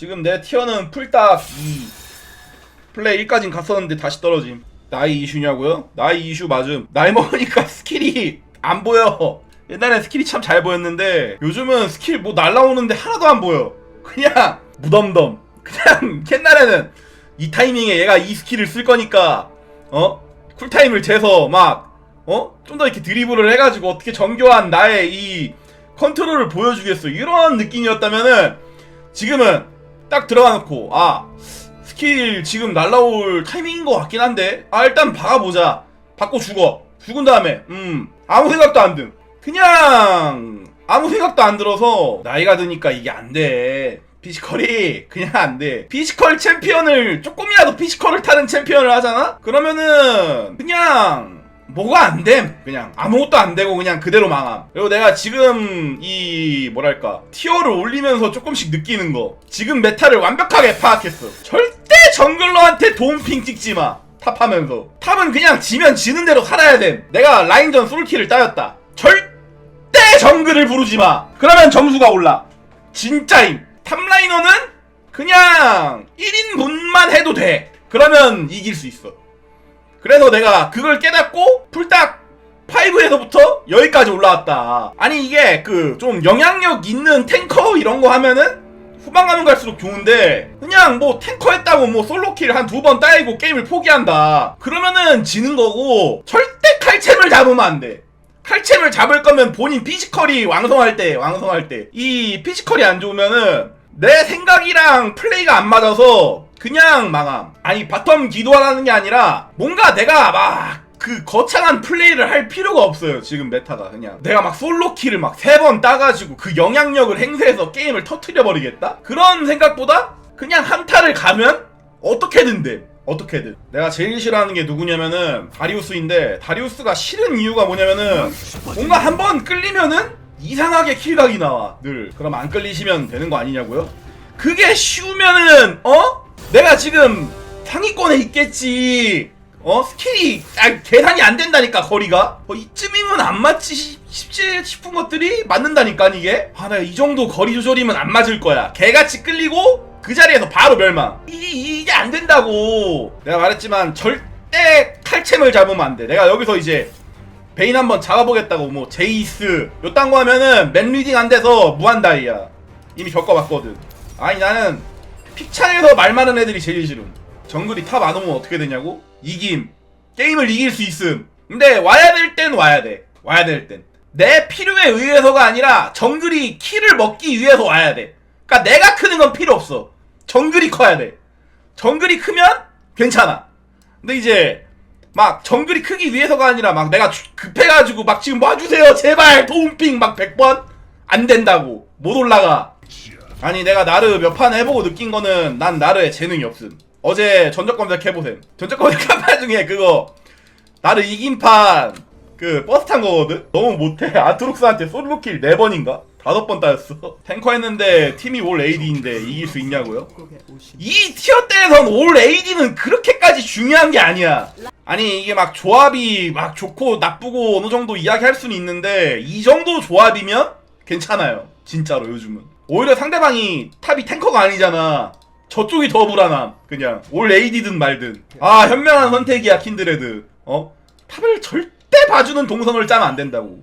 지금 내 티어는 풀딱 2 플레이 1까진 갔었는데 다시 떨어짐 나이 이슈냐고요? 나이 이슈 맞음 나이 먹으니까 스킬이 안 보여 옛날엔 스킬이 참 잘 보였는데 요즘은 스킬 뭐 날라오는데 하나도 안 보여 그냥 무덤덤 그냥 옛날에는 이 타이밍에 얘가 이 스킬을 쓸 거니까 어? 쿨타임을 재서 막 어? 좀 더 이렇게 드리블을 해가지고 어떻게 정교한 나의 이 컨트롤을 보여주겠어 이런 느낌이었다면은 지금은 딱 들어가 놓고 아 스킬 지금 날라올 타이밍인 것 같긴 한데 아 일단 박아보자. 받고 죽어. 죽은 다음에 음 아무 생각도 안 든. 그냥 아무 생각도 안 들어서 나이가 드니까 이게 안돼. 피지컬이 그냥 안 돼. 피지컬 챔피언을 조금이라도 피지컬을 타는 챔피언을 하잖아? 그러면은 그냥 뭐가 안 됨. 그냥 아무것도 안 되고 그냥 그대로 망함. 그리고 내가 지금 이 뭐랄까 티어를 올리면서 조금씩 느끼는 거. 지금 메타를 완벽하게 파악했어. 절대 정글러한테 도움핑 찍지 마. 탑하면서. 탑은 그냥 지면 지는 대로 살아야 됨. 내가 라인전 솔킬을 따였다. 절대 정글을 부르지 마. 그러면 점수가 올라. 진짜임. 탑라이너는 그냥 1인분만 해도 돼. 그러면 이길 수 있어. 그래서 내가 그걸 깨닫고 풀딱 5에서부터 여기까지 올라왔다. 아니 이게 그 좀 영향력 있는 탱커 이런 거 하면은 후반 가면 갈수록 좋은데 그냥 뭐 탱커 했다고 뭐 솔로킬 한 두 번 따이고 게임을 포기한다. 그러면은 지는 거고 절대 칼챔을 잡으면 안 돼. 칼챔을 잡을 거면 본인 피지컬이 왕성할 때 왕성할 때 이 피지컬이 안 좋으면은 내 생각이랑 플레이가 안 맞아서 그냥 망함. 아니 바텀 기도하라는 게 아니라 뭔가 내가 막 그 거창한 플레이를 할 필요가 없어요 지금 메타가 그냥 내가 막 솔로킬을 막세 번 따가지고 그 영향력을 행사해서 게임을 터트려 버리겠다 그런 생각보다 그냥 한타를 가면 어떻게든 돼 어떻게든 내가 제일 싫어하는 게 누구냐면은 다리우스인데 다리우스가 싫은 이유가 뭐냐면은 뭔가 한번 끌리면은 이상하게 킬각이 나와 늘 그럼 안 끌리시면 되는 거 아니냐고요? 그게 쉬우면은 어? 내가 지금 상위권에 있겠지. 어? 스킬이 아, 계산이 안 된다니까 거리가. 어, 이쯤이면 안 맞지 시- 싶지 싶은 것들이 맞는다니까 이게. 아 내가 이 정도 거리 조절이면 안 맞을 거야. 개같이 끌리고 그 자리에서 바로 멸망. 이, 이게 안 된다고. 내가 말했지만 절대 칼챔을 잡으면 안 돼. 내가 여기서 이제 베인 한번 잡아보겠다고 뭐 제이스. 요딴 거 하면은 맨 리딩 안 돼서 무한 다이야. 이미 겪어봤거든. 아니 나는 픽찬에서 말 많은 애들이 제일 싫음. 정글이 탑 안 오면 어떻게 되냐고? 이김. 게임을 이길 수 있음. 근데 와야 될 땐 와야 돼. 와야 될 땐. 내 필요에 의해서가 아니라 정글이 키를 먹기 위해서 와야 돼. 그니까 내가 크는 건 필요 없어. 정글이 커야 돼. 정글이 크면 괜찮아. 근데 이제 막 정글이 크기 위해서가 아니라 막 내가 주- 급해가지고 막 지금 와주세요. 제발! 도움핑! 막 100번? 안 된다고. 못 올라가 아니 내가 나르 몇 판 해보고 느낀 거는 난 나르에 재능이 없음 어제 전적 검색 해보셈 전적 검색 한 판 중에 그거 나르 이긴 판 그 버스 탄 거거든 너무 못해 아트록스한테 솔로킬 4번인가? 5번 따였어 탱커 했는데 팀이 올 AD인데 이길 수 있냐고요? 이 티어 때에선 올 AD는 그렇게까지 중요한 게 아니야. 아니 이게 막 조합이 막 좋고 나쁘고 어느 정도 이야기할 수는 있는데 이 정도 조합이면 괜찮아요. 진짜로 요즘은. 오히려 상대방이 탑이 탱커가 아니잖아. 저쪽이 더 불안함. 그냥 올 AD든 말든. 아 현명한 선택이야 킨드레드. 어? 탑을 절대 봐주는 동선을 짜면 안 된다고.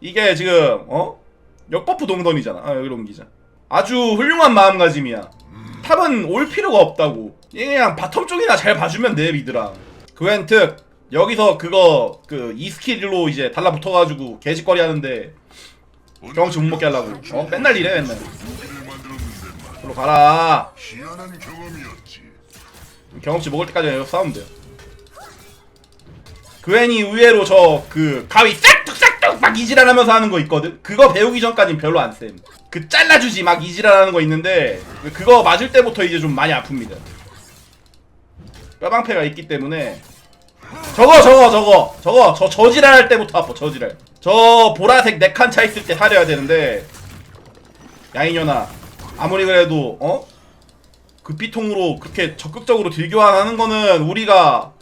이게 지금 어? 역버프 동선이잖아. 아 여기로 옮기자. 아주 훌륭한 마음가짐이야. 탑은 올 필요가 없다고. 얘 그냥 바텀 쪽이나 잘 봐주면 돼 미드랑. 그웬특 여기서 그거 그 이 스킬로 이제 달라붙어가지고 개짓거리 하는데 경험치 못 먹게 하려고. 어 맨날 이래 맨날. 그로 가라. 경험치 먹을 때까지 싸우면 돼요. 그웬이 의외로 저 그 가위 싹둑싹둑 막 이지랄하면서 하는 거 있거든. 그거 배우기 전까진 별로 안 쌤. 그 잘라주지 막 이지랄하는 거 있는데 그거 맞을 때부터 이제 좀 많이 아픕니다. 뼈방패가 있기 때문에 저거 저거 저거 저거 저 저지랄 할 때부터 아파 저지랄. 저 보라색 네 칸 차 있을 때 사려야 되는데 야인연아 아무리 그래도 어? 그피통으로 그렇게 적극적으로 딜교환하는 거는 우리가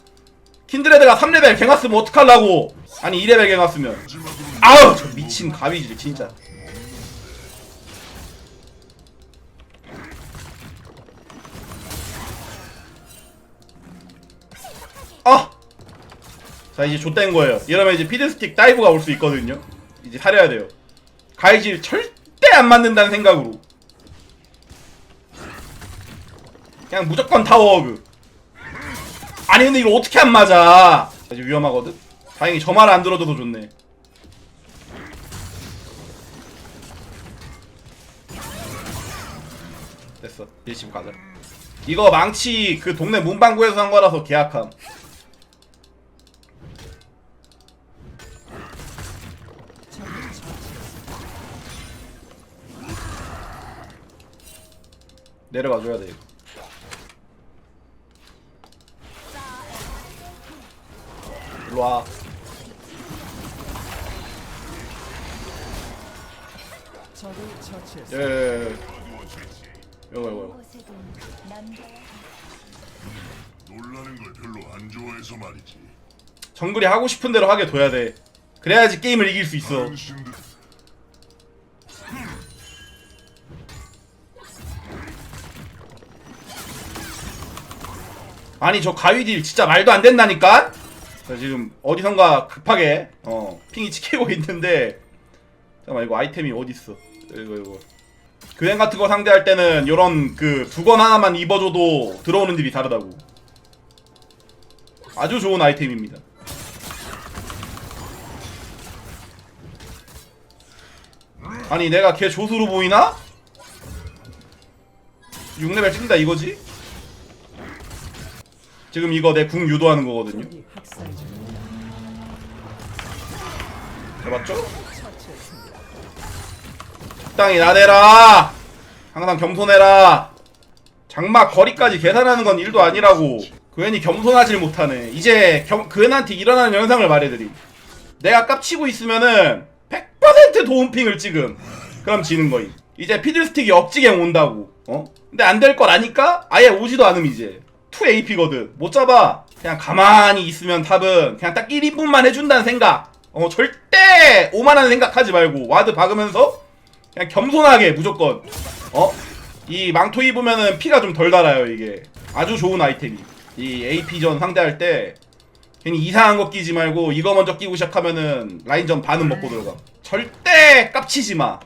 킨드레드가 3레벨 갱았으면 어떡하려고 아니 2레벨 갱았으면 아우 저 미친 가위질 진짜 아! 자 이제 좆된 거예요. 이러면 이제 피드스틱 다이브가 올 수 있거든요. 이제 사려야 돼요. 가이질 절대 안 맞는다는 생각으로. 그냥 무조건 타워워그. 아니 근데 이거 어떻게 안 맞아? 이제 위험하거든? 다행히 저 말 안 들어줘도 좋네. 됐어. 이제 집 가자. 이거 망치 그 동네 문방구에서 산 거라서 계약함 내려가 줘야 돼 이거 일로 와 적을 처치했습니다. 예, 예, 예. 이거 이거 이거 곳에도 남자와 놀라는 걸 별로 안 좋아해서 말이지. 정글이 하고 싶은 대로 하게 둬야 돼 그래야지 게임을 이길 수 있어 다른 신들 아니 저 가위딜 진짜 말도 안 된다니까? 자, 지금 어디선가 급하게 어 핑이 찍히고 있는데 잠깐만 이거 아이템이 어딨어 이거 이거 교행 같은 거 상대할 때는 요런 그 두건 하나만 입어줘도 들어오는 딜이 다르다고 아주 좋은 아이템입니다 아니 내가 걔 조수로 보이나? 6레벨 찍는다 이거지? 지금 이거 내 궁 유도하는 거거든요. 처치했습니다. 적당히 나대라. 항상 겸손해라. 장막 거리까지 계산하는 건 일도 아니라고. 그애니 겸손하질 못하네. 이제 겸, 그애한테 일어나는 현상을 말해드림. 내가 깝치고 있으면은 100% 도움핑을 찍음. 그럼 지는 거임. 이제 피들스틱이 억지갱 온다고. 어? 근데 안 될 걸 아니까 아예 오지도 않음 이제. 2AP거든. 못 잡아. 그냥 가만히 있으면 탑은 그냥 딱 1인분만 해준다는 생각. 어, 절대 오만한 생각하지 말고 와드 박으면서 그냥 겸손하게 무조건. 어? 이 망토 입으면은 피가 좀 덜 달아요, 이게. 아주 좋은 아이템이. 이 AP전 상대할 때 괜히 이상한 거 끼지 말고 이거 먼저 끼고 시작하면은 라인전 반은 먹고 들어가. 절대 깝치지 마.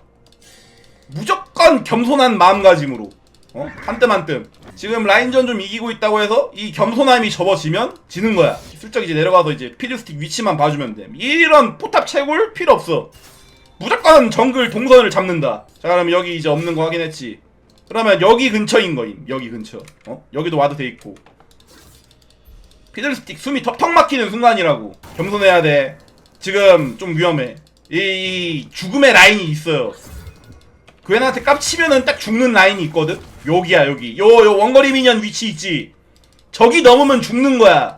무조건 겸손한 마음가짐으로. 어? 한뜸 한 뜸. 지금 라인전 좀 이기고 있다고 해서 이 겸손함이 접어지면 지는 거야. 슬쩍 이제 내려가서 이제 피드스틱 위치만 봐주면 돼. 이런 포탑 채굴 필요 없어. 무조건 정글 동선을 잡는다. 자, 그러면 여기 이제 없는 거 확인했지. 그러면 여기 근처인 거임. 여기 근처. 어? 여기도 와도 돼 있고. 피들스틱 숨이 턱턱 막히는 순간이라고. 겸손해야 돼. 지금 좀 위험해. 이, 이 죽음의 라인이 있어요. 그 애한테 깝치면은 딱 죽는 라인이 있거든? 여기야, 여기. 요, 요 원거리 미니언 위치 있지? 저기 넘으면 죽는 거야.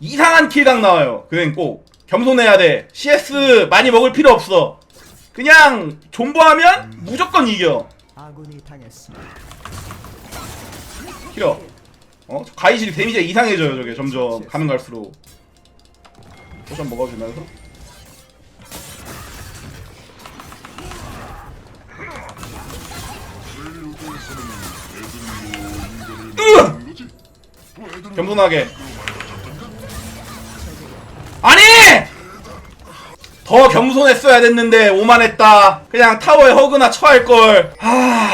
이상한 킬각 나와요. 그엔 꼭. 겸손해야 돼. CS 많이 먹을 필요 없어. 그냥 존버하면 무조건 이겨. 킬어. 어? 가이실이 데미지가 이상해져요, 저게 점점 가면 갈수록. 포션 먹어주면서. 벨류도에서는 겸손하게. 아니! 더 겸손했어야 됐는데 오만했다. 그냥 타워에 허그나 처할 걸. 아,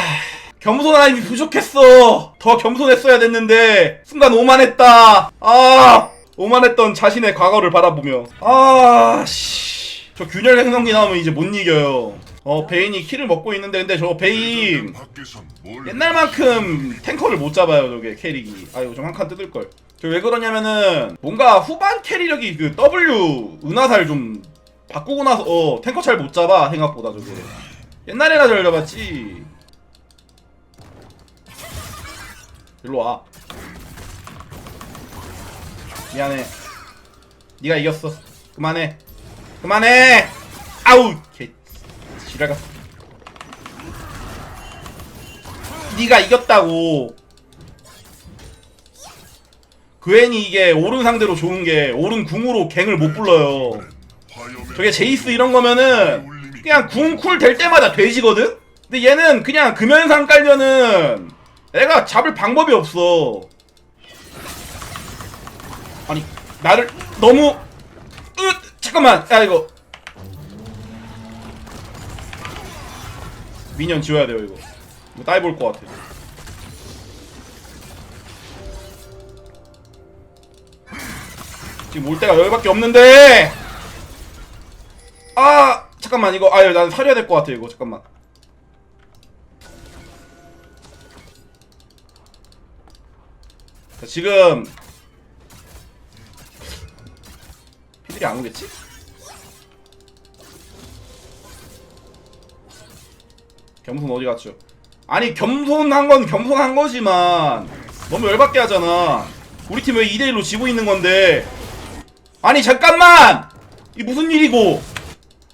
겸손함이 부족했어. 더 겸손했어야 됐는데 순간 오만했다. 아, 오만했던 자신의 과거를 바라보며. 아, 씨. 저 균열 행성기 나오면 이제 못 이겨요. 어, 베인이 키를 먹고 있는데 근데 저 베인 뭘 옛날만큼 탱커를 못 잡아요 저게 캐릭이 아유 좀한 칸 뜯을 걸. 저 왜 그러냐면은 뭔가 후반 캐리력이 그 W 은하살 좀 바꾸고 나서 어 탱커 잘 못 잡아 생각보다 저게. 옛날에나 잘 잡았지. 일로 와. 미안해. 네가 이겼어. 그만해. 그만해. 아우 개 지랄가. 네가 이겼다고. 그애니 이게 오른 상대로 좋은 게 오른 궁으로 갱을 못 불러요. 저게 제이스 이런 거면은 그냥 궁쿨 될 때마다 돼지거든? 근데 얘는 그냥 금연상 깔면은 애가 잡을 방법이 없어. 아니 나를 너무 으, 잠깐만 야 이거 미니언 지워야 돼요 이거. 이거 다이브 올것 같아. 지금 올 때가 여기밖에 없는데! 아! 잠깐만 이거 아유 난 사려야 될 것 같아 이거. 잠깐만. 자, 지금. 피들이 안 오겠지? 겸손 어디 갔죠? 아니 겸손한 건 겸손한 거지만 너무 열받게 하잖아. 우리 팀 왜 2대1로 지고 있는 건데? 아니 잠깐만! 이 무슨 일이고?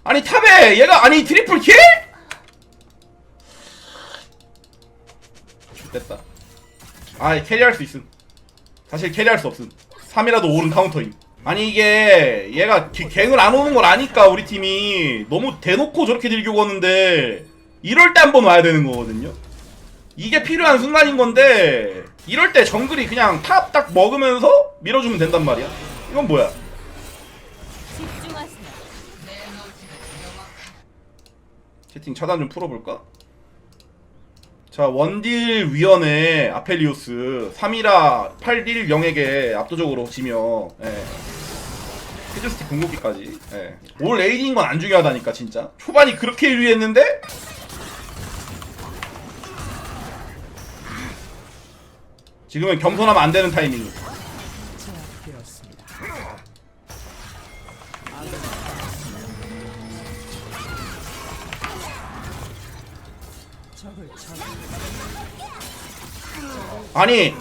아니 탑에 얘가 아니 트리플 킬? 됐다. 아 캐리할 수 있음. 사실 캐리할 수 없음. 3이라도 오른 카운터임. 아니 이게 얘가 기- 갱을 안 오는 걸 아니까 우리 팀이 너무 대놓고 저렇게 들고 오는데 이럴 때 한번 와야 되는 거거든요 이게 필요한 순간인 건데 이럴 때 정글이 그냥 탑 딱 먹으면서 밀어주면 된단 말이야 이건 뭐야. 채팅 차단 좀 풀어볼까? 자 원딜 위원회 아펠리오스 3이라 8딜 0에게 압도적으로 지며 예. 헤드스틱 궁극기까지 예. 올 레이딩인 건안 중요하다니까 진짜 초반이 그렇게 유리했는데 지금은 겸손하면 안 되는 타이밍 제압되었습니다. 적을 처치. 아니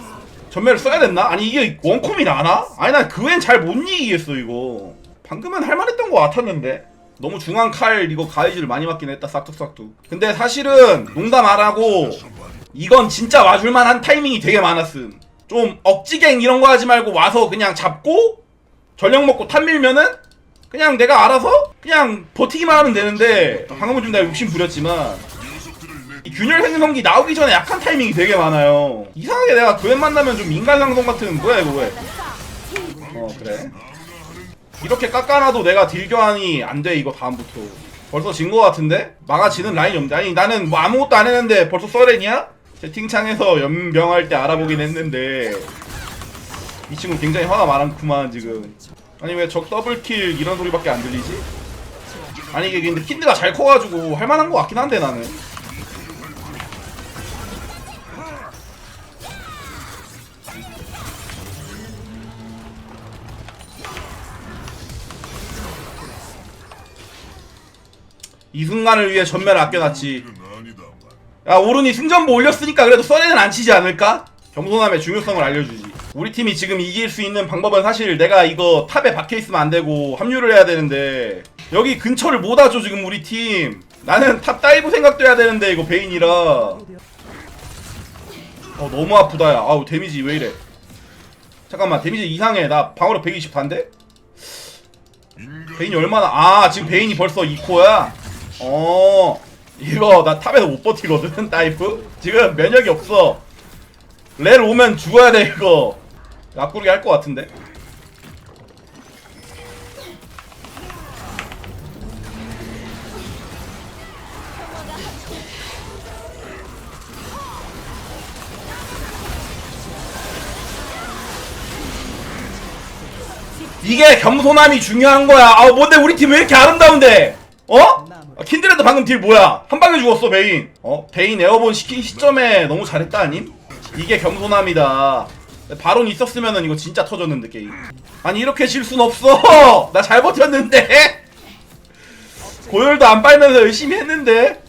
전멸을 써야 됐나? 아니 이게 원콤이 나나? 아니 난그 외엔 잘못 이기겠어 이거 방금은 할만했던 것 같았는데 너무 중앙 칼 이거 가해지를 많이 맞긴 했다 싹둑싹둑 근데 사실은 농담 안 하고 이건 진짜 와줄만한 타이밍이 되게 많았음 좀 억지갱 이런 거 하지 말고 와서 그냥 잡고 전력 먹고 탑 밀면은 그냥 내가 알아서 그냥 버티기만 하면 되는데 방금은 좀 내가 욕심 부렸지만 이 균열 생성기 나오기 전에 약한 타이밍이 되게 많아요. 이상하게 내가 그웬 만나면 좀 인간상성 같은 뭐야 이거 왜? 어 그래. 이렇게 깎아놔도 내가 딜 교환이 안 돼 이거 다음부터. 벌써 진 거 같은데? 막아지는 라인이 없는데 아니 나는 뭐 아무것도 안 했는데 벌써 써렌이야? 채팅창에서 연병할 때 알아보긴 했는데 이 친구 굉장히 화가 많구만 지금. 아니 왜 적 더블킬 이런 소리밖에 안 들리지? 아니 이게 근데 킨드가 잘 커가지고 할만한 거 같긴 한데 나는. 이 순간을 위해 전멸 아껴놨지 야 오른이 승전보 올렸으니까 그래도 썰에는 안 치지 않을까? 겸손함의 중요성을 알려주지. 우리 팀이 지금 이길 수 있는 방법은 사실 내가 이거 탑에 박혀있으면 안 되고 합류를 해야 되는데 여기 근처를 못 와줘 지금 우리 팀. 나는 탑 다이브 생각도 해야 되는데 이거 베인이라. 어 너무 아프다 야. 아우 데미지 왜 이래? 잠깐만 데미지 이상해. 나 방어력 120 반대? 인간 베인이 얼마나 아 지금 베인이 벌써 2코야? 어 이거 나 탑에서 못 버티거든 다이프. 지금 면역이 없어. 렐 오면 죽어야 돼 이거. 약구르기 할 것 같은데. 이게 겸손함이 중요한 거야. 아 뭔데 우리 팀 왜 이렇게 아름다운데? 어? 아, 킨드레드 방금 딜 뭐야 한 방에 죽었어 베인 어? 베인 에어본 시킨 시점에 너무 잘했다 아님? 이게 겸손함이다 바론 있었으면은 이거 진짜 터졌는데 게임 아니 이렇게 질 순 없어 나 잘 버텼는데 고열도 안 빨면서 열심히 했는데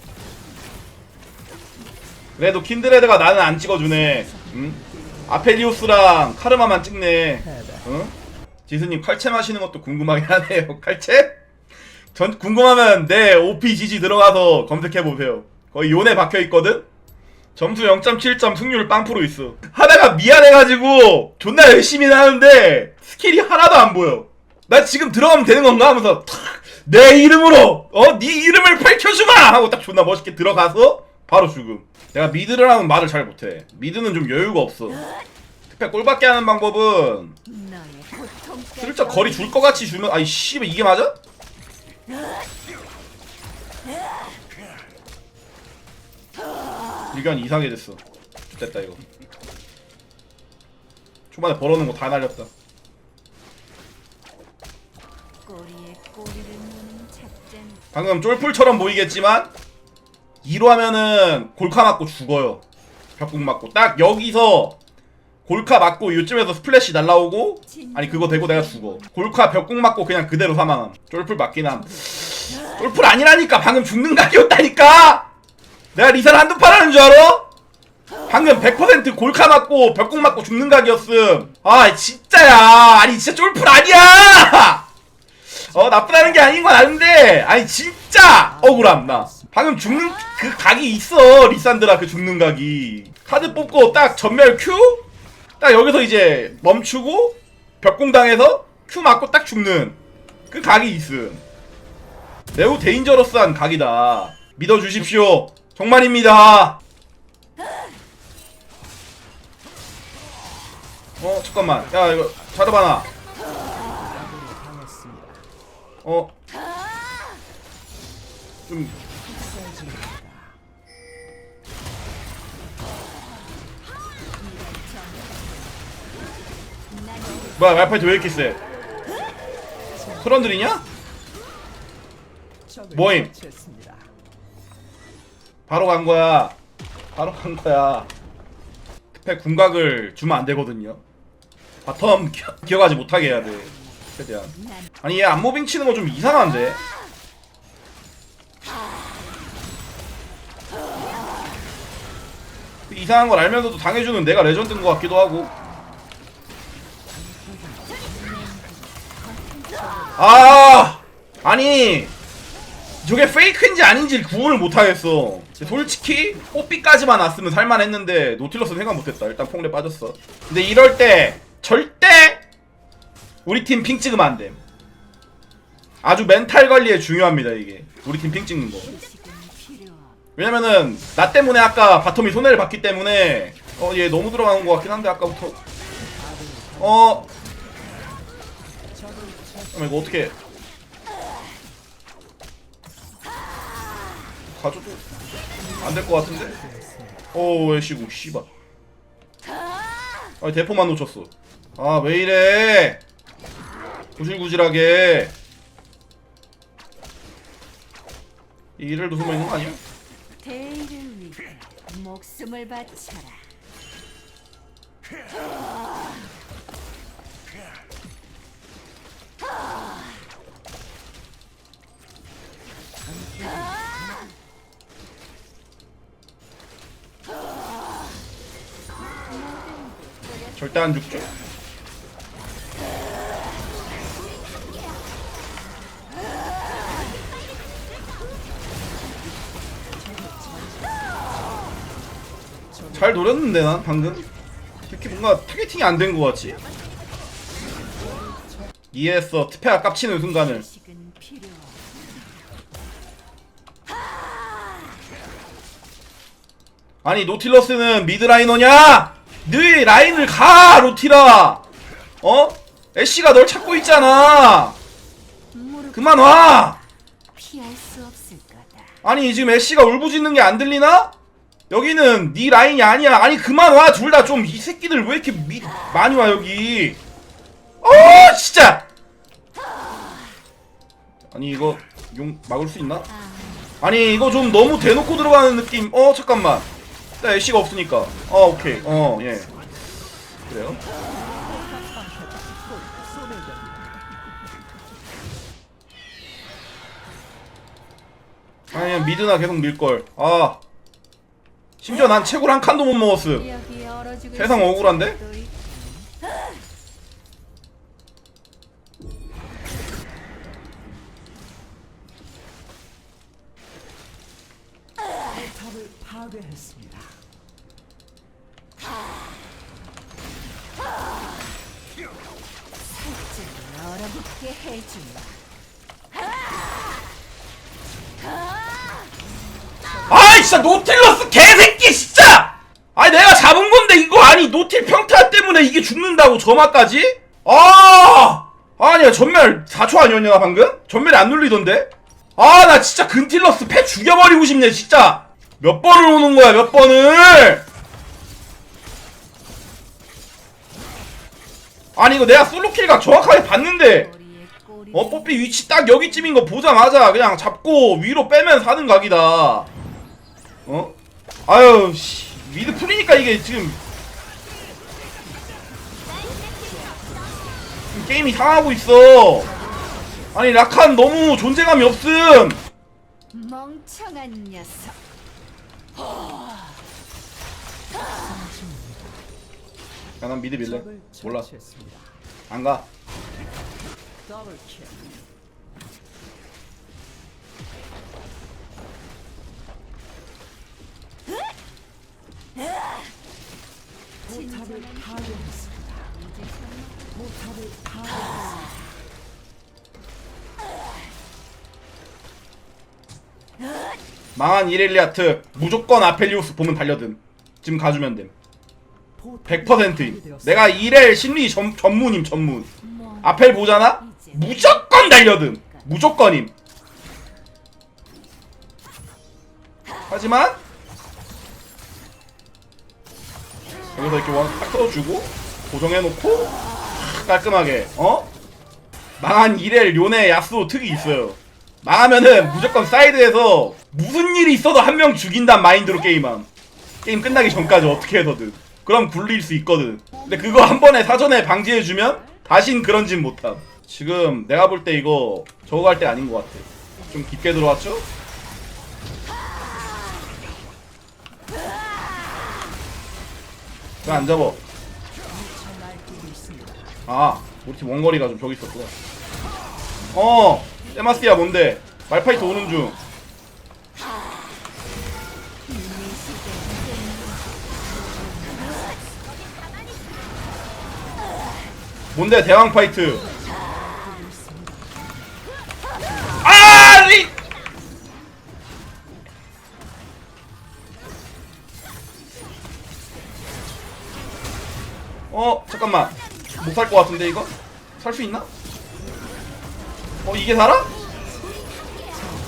그래도 킨드레드가 나는 안 찍어주네 응? 아펠리우스랑 카르마만 찍네. 응? 지수님 칼채 마시는 것도 궁금하긴 하네요. 칼채? 전 궁금하면 내 OPGG 들어가서 검색해 보세요. 거의 요네 박혀 있거든. 점수 0.7점 승률 빵프로 있어. 하다가 미안해가지고 존나 열심히 하는데 스킬이 하나도 안 보여. 나 지금 들어가면 되는 건가 하면서 탁, 내 이름으로 어 네 이름을 밝혀주마 하고 딱 존나 멋있게 들어가서 바로 죽음. 내가 미드를 하면 말을 잘 못해. 미드는 좀 여유가 없어. 특히 꼴받게 하는 방법은 슬쩍 거리 줄 것 같이 주면 아이 씨발 이게 맞아? 일견 이상하게 됐어. 됐다 이거. 초반에 벌어놓은 거 다 날렸다. 꼬리에 꼬리를 무는 작전. 방금 쫄풀처럼 보이겠지만 2로 하면은 골카 맞고 죽어요. 벽궁 맞고. 딱 여기서 골카 맞고 이쯤에서 스플래시 날라오고 아니 그거 되고 내가 죽어. 골카 벽궁 맞고 그냥 그대로 사망함. 쫄풀 맞긴 함. 쫄풀 아니라니까. 방금 죽는 각이었다니까! 내가 리사를 한두 판 하는 줄 알아? 방금 100% 골카 맞고 벽궁 맞고 죽는 각이었음. 아 진짜야. 아니 진짜 쫄풀 아니야! 어 나쁘다는 게 아닌 건 아는데 아니 진짜 억울함 나. 방금 죽는 그 각이 있어 리산드라 그 죽는 각이. 카드 뽑고 딱 전멸 Q 딱 여기서 이제 멈추고 벽공당해서 Q 맞고 딱 죽는 그 각이 있음. 매우 데인저러스한 각이다. 믿어주십시오. 정말입니다. 어 잠깐만. 야 이거 자르바나. 어. 좀 뭐야 말파이트 왜 이렇게 세? 적을 모임. 바로 간 거야. 바로 간 거야. 특패 궁각을 주면 안 되거든요. 바텀 기, 기어 가지 못하게 해야 돼. 최대한. 아니 얘 안무빙 치는 거 좀 이상한데. 이상한 걸 알면서도 당해주는 내가 레전드인 것 같기도 하고. 아 아니 저게 페이크인지 아닌지 구분을 못하겠어. 솔직히 뽀삐까지만 왔으면 살만했는데 노틸러스는 생각 못했다. 일단 퐁레 빠졌어. 근데 이럴 때 절대 우리 팀 핑 찍으면 안됨 아주 멘탈 관리에 중요합니다 이게. 우리 팀 핑 찍는 거. 왜냐면은 나 때문에 아까 바텀이 손해를 봤기 때문에 어 얘 너무 들어가는 것 같긴 한데 아까부터. 어 잠깐만 이거 어떻게 가져도 안 될 것 같은데? 어왜 시구 씨발. 아 대포만 놓쳤어. 아 왜 이래? 구질구질하게. 이 일을도 숨어 있는 거 아니야? 위해 목숨을 바쳐라 절대 안 죽죠. 잘 노렸는데 난 방금 이렇게 뭔가 타겟팅이 안 된 것 같지? 이해했어. 트페가 깝치는 순간을. 아니 노틸러스는 미드라이너냐? 너희 라인을 가 로티라 어? 애쉬가 널 찾고 있잖아! 그만 와! 아니 지금 애쉬가 울부짖는 게 안 들리나? 여기는 네 라인이 아니야. 아니 그만 와! 둘 다 좀 이 새끼들 왜 이렇게 미, 많이 와 여기? 어 진짜 아니 이거 용 막을 수 있나? 아니 이거 좀 너무 대놓고 들어가는 느낌. 어 잠깐만. 나 애쉬가 없으니까. 어 오케이. 어 예. 그래요? 아니 그냥 미드나 계속 밀걸. 아. 심지어 난 채굴 한 칸도 못 먹었음. 세상 수 억울한데? 파괴했습니다. 살짝 얼어붙게 해주마 아이 진짜 노틸러스 개새끼 진짜 아니 내가 잡은 건데 이거 아니 노틸 평타 때문에 이게 죽는다고 점화까지? 아! 아니야 전멸 4초 아니었냐 나 방금? 전멸이 안 눌리던데? 아 나 진짜 근틸러스 패 죽여버리고 싶네 진짜 몇 번을 오는 거야 몇 번을 아니 이거 내가 솔로킬각 정확하게 봤는데. 어 뽀삐 위치 딱 여기쯤인 거 보자마자 그냥 잡고 위로 빼면 사는 각이다 어? 아유 씨 미드 풀리니까 이게 지금 게임이 상하고 있어 아니 라칸 너무 존재감이 없음 멍청한 녀석. 야 난 미드 밀래. 적을 몰라. 처치했습니다. 안가 망한 이렐리아트 무조건 아펠리우스 보면 달려든 지금 가주면 됨 포탑이 100%임 파괴되었습니다. 내가 이렐 심리 전, 전문임 전문 뭐 아펠 보잖아? 무조건 달려든 무조건임 하지만 여기서 이렇게 원탁 끌어주고 고정해놓고 깔끔하게 어? 망한 이렐 요네 야스오 특이 있어요 망하면은 무조건 사이드에서 무슨 일이 있어도 한 명 죽인단 마인드로 게임함. 게임 끝나기 전까지 어떻게 해서든 그럼 굴릴 수 있거든. 근데 그거 한 번에 사전에 방지해주면 다신 그런 짓 못함. 지금 내가 볼 때 이거 저거 갈때 아닌 것 같아. 좀 깊게 들어왔죠? 왜안 있습니다. 아 우리 팀 원거리가 좀 저기 있었구나. 어 세마스야 뭔데? 말파이트 오는 중 뭔데 대왕 파이트 아 리! 어 잠깐만 못 살 것 같은데 이거 살 수 있나? 어 이게 살아?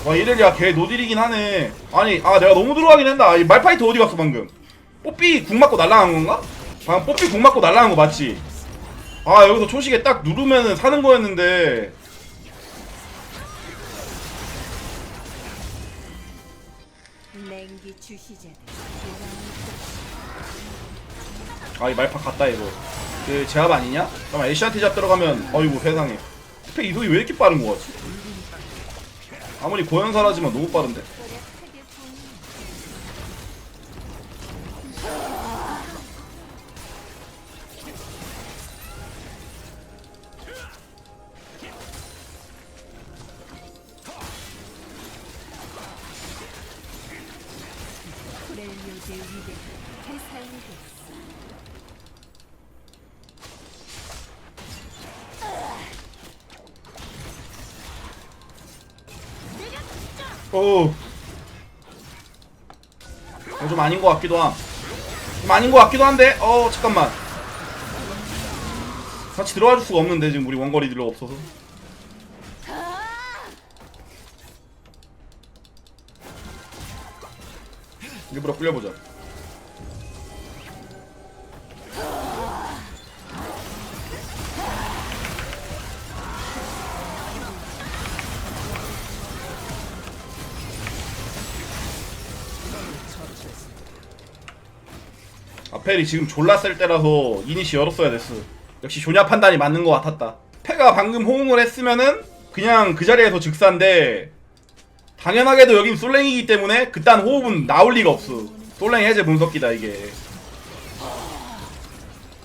와 이래야 걔 노딜이긴 하네 아니 아 내가 너무 들어가긴 했다 이 말파이트 어디 갔어 방금 뽀삐 궁 맞고 날라간 건가? 방금 뽀삐 궁 맞고 날라간 거 맞지? 아 여기서 초식에 딱 누르면은 사는 거였는데. 아 이 말파 갔다 이거 그 제압 아니냐? 잠깐만 애쉬한테 잡 들어가면 어이구 세상에 스펙 이속이 왜 이렇게 빠른 거 같지? 아무리 고연사라지만 너무 빠른데 보이는 프렐류드 위대를 되살리겠어. 어. 이거 좀 아닌 것 같기도 함. 좀 아닌 것 같기도 한데. 어 잠깐만. 같이 들어와 줄 수가 없는데 지금 우리 원거리 딜러 없어서. 일부러 끌려보자. 아펠이 지금 셀 때라서 이니시 열었어야 됐어. 역시 조냐 판단이 맞는 것 같았다. 패가 방금 호응을 했으면은 그냥 그 자리에서 즉사인데 당연하게도 여긴 솔랭이기 때문에 그딴 호흡은 나올 리가 없어. 솔랭 해제 분석기다 이게.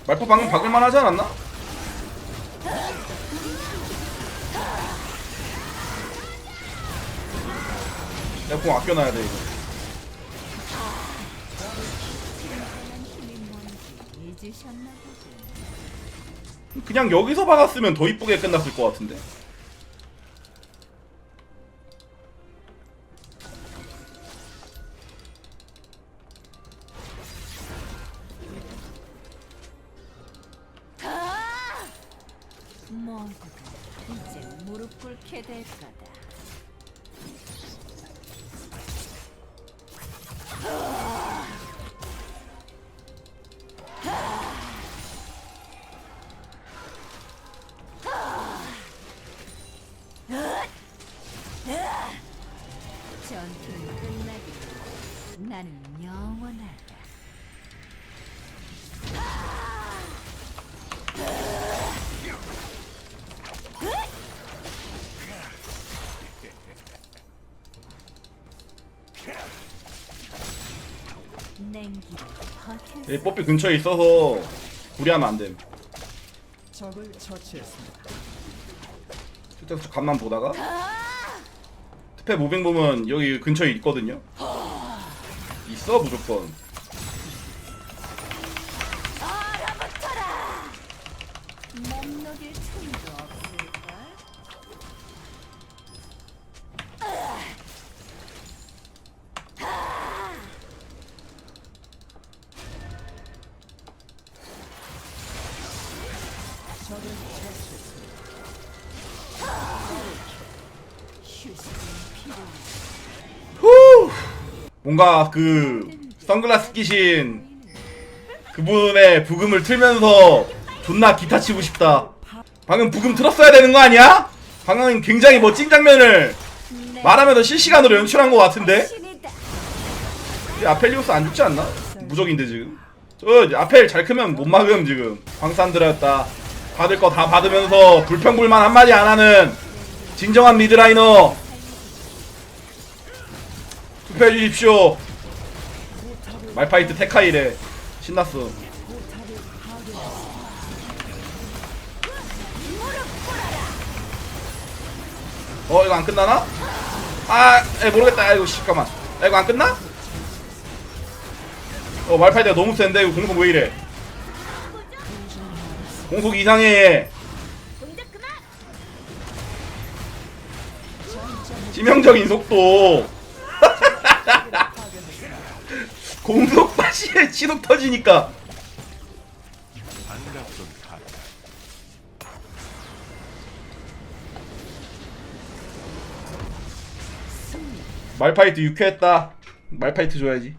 말파 방금 박을만 하지 않았나? 내가 공 아껴놔야 돼 이거. 그냥 여기서 박았으면 더 이쁘게 끝났을 것 같은데. 이제 무릎 꿇게 될 거다. 이 뽀삐 근처에 있어서 무리하면 안 됨. 적을 처치했습니다. 실제로 간만 보다가 특패 무빙 보면 여기 근처에 있거든요. 있어 무조건. 몸놀일 틈도 없을 뭔가 그 선글라스 끼신 그분의 부금을 틀면서 존나 기타 치고 싶다. 방금 부금 틀었어야 되는 거 아니야? 방금 굉장히 멋진 장면을 말하면서 실시간으로 연출한 것 같은데? 아펠리오스 안 죽지 않나? 무적인데 지금. 저 아펠 잘 크면 못 막음 지금. 광산 들었다. 받을 거 다 받으면서 불평불만 한마디 안 하는 진정한 미드라이너. 투표해 주십시오. 말파이트 테카이래. 신났어. 어 이거 안 끝나나? 아 에, 모르겠다 아이고 씨, 잠깐만 야, 이거 안 끝나? 어 말파이트가 너무 센데 이거 공속 왜 이래 공속 이상해 치명적인 속도 공속 바시에 치속 터지니까. 말파이트 유쾌했다. 말파이트 줘야지